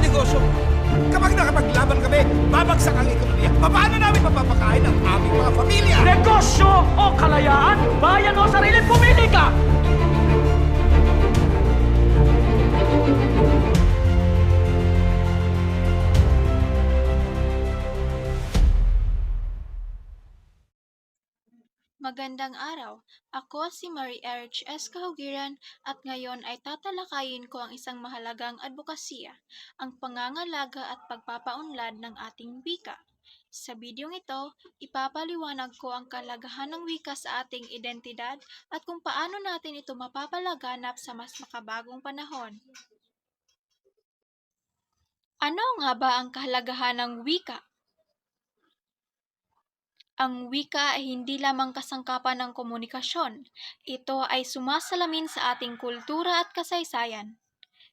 negosyo. Kapag nakapaglaban kami, babagsak ang ekonomiya. Paano namin mapapakain ang aming mga pamilya? Negosyo o kalayaan? Bayan o sarili, pumili ka! Magandang araw. Ako si Mary Erich S. Kahugiran at ngayon ay tatalakayin ko ang isang mahalagang advokasya, ang pangangalaga at pagpapaunlad ng ating wika. Sa bidyong ito, ipapaliwanag ko ang kalagahan ng wika sa ating identidad at kung paano natin ito mapapalaganap sa mas makabagong panahon. Ano nga ba ang kahalagahan ng wika? Ang wika ay hindi lamang kasangkapan ng komunikasyon. Ito ay sumasalamin sa ating kultura at kasaysayan.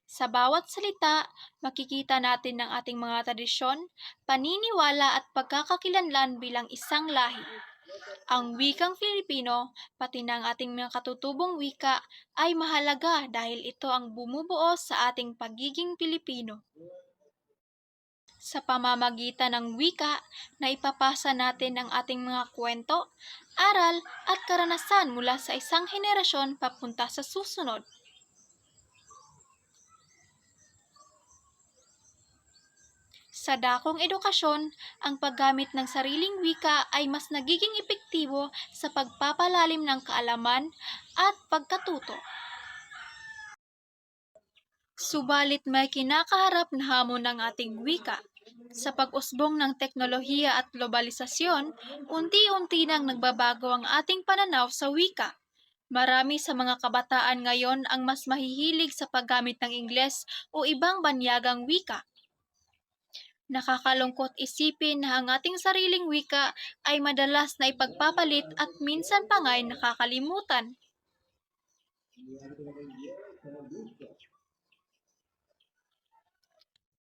Sa bawat salita, makikita natin ang ating mga tradisyon, paniniwala at pagkakakilanlan bilang isang lahi. Ang wikang Filipino, pati ang ating mga katutubong wika, ay mahalaga dahil ito ang bumubuo sa ating pagiging Pilipino sa pamamagitan ng wika na ipapasa natin ang ating mga kwento, aral at karanasan mula sa isang henerasyon papunta sa susunod. Sa dakong edukasyon, ang paggamit ng sariling wika ay mas nagiging epektibo sa pagpapalalim ng kaalaman at pagkatuto. Subalit may kinakaharap na hamon ng ating wika. Sa pag-usbong ng teknolohiya at globalisasyon, unti-unti nang nagbabago ang ating pananaw sa wika. Marami sa mga kabataan ngayon ang mas mahihilig sa paggamit ng Ingles o ibang banyagang wika. Nakakalungkot isipin na ang ating sariling wika ay madalas na ipagpapalit at minsan pa nga'y nakakalimutan.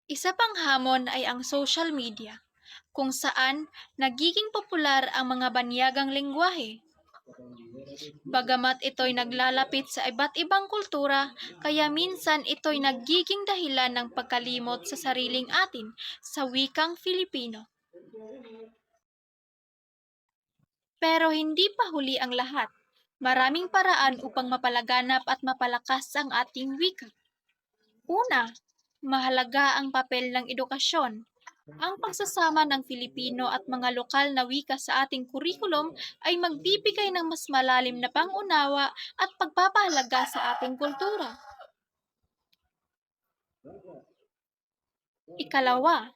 Isa pang hamon ay ang social media, kung saan nagiging popular ang mga banyagang lengguwahe. Bagamat ito'y naglalapit sa iba't ibang kultura, kaya minsan ito'y nagiging dahilan ng pagkalimot sa sariling atin sa wikang Filipino. Pero hindi pa huli ang lahat. Maraming paraan upang mapalaganap at mapalakas ang ating wika. Una, mahalaga ang papel ng edukasyon. Ang pagsasama ng Filipino at mga lokal na wika sa ating kurikulum ay magbibigay ng mas malalim na pangunawa at pagpapahalaga sa ating kultura. Ikalawa,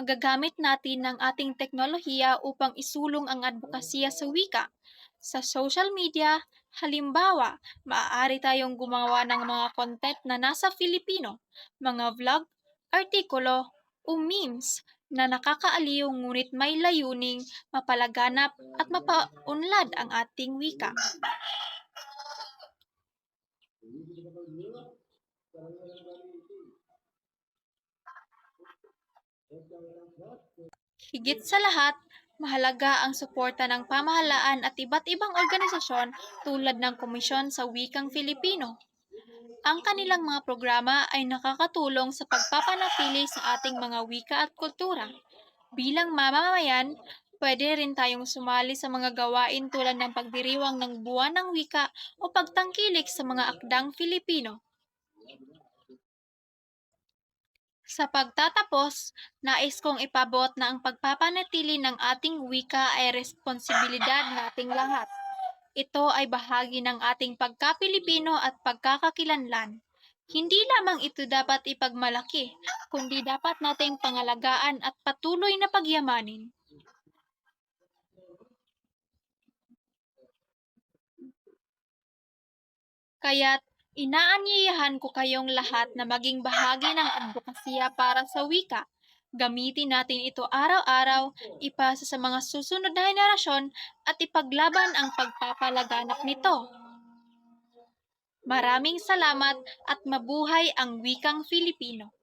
magagamit natin ang ating teknolohiya upang isulong ang advokasya sa wika. Sa social media, halimbawa, maaari tayong gumawa ng mga content na nasa Filipino, mga vlog, artikulo, o memes na nakakaaliw ngunit may layuning mapalaganap at mapaunlad ang ating wika. Higit sa lahat, mahalaga ang suporta ng pamahalaan at iba't ibang organisasyon tulad ng Komisyon sa Wikang Filipino. Ang kanilang mga programa ay nakakatulong sa pagpapanatili sa ating mga wika at kultura. Bilang mamamayan, pwede rin tayong sumali sa mga gawain tulad ng pagdiriwang ng buwan ng wika o pagtangkilik sa mga akdang Filipino. Sa pagtatapos, nais kong ipabot na ang pagpapanatili ng ating wika ay responsibilidad nating lahat. Ito ay bahagi ng ating pagka-Pilipino at pagkakakilanlan. Hindi lamang ito dapat ipagmalaki, kundi dapat nating pangalagaan at patuloy na pagyamanin. Kaya't inaanyayahan ko kayong lahat na maging bahagi ng advokasya para sa wika. Gamitin natin ito araw-araw, ipasa sa mga susunod na henerasyon at ipaglaban ang pagpapalaganap nito. Maraming salamat at mabuhay ang wikang Filipino.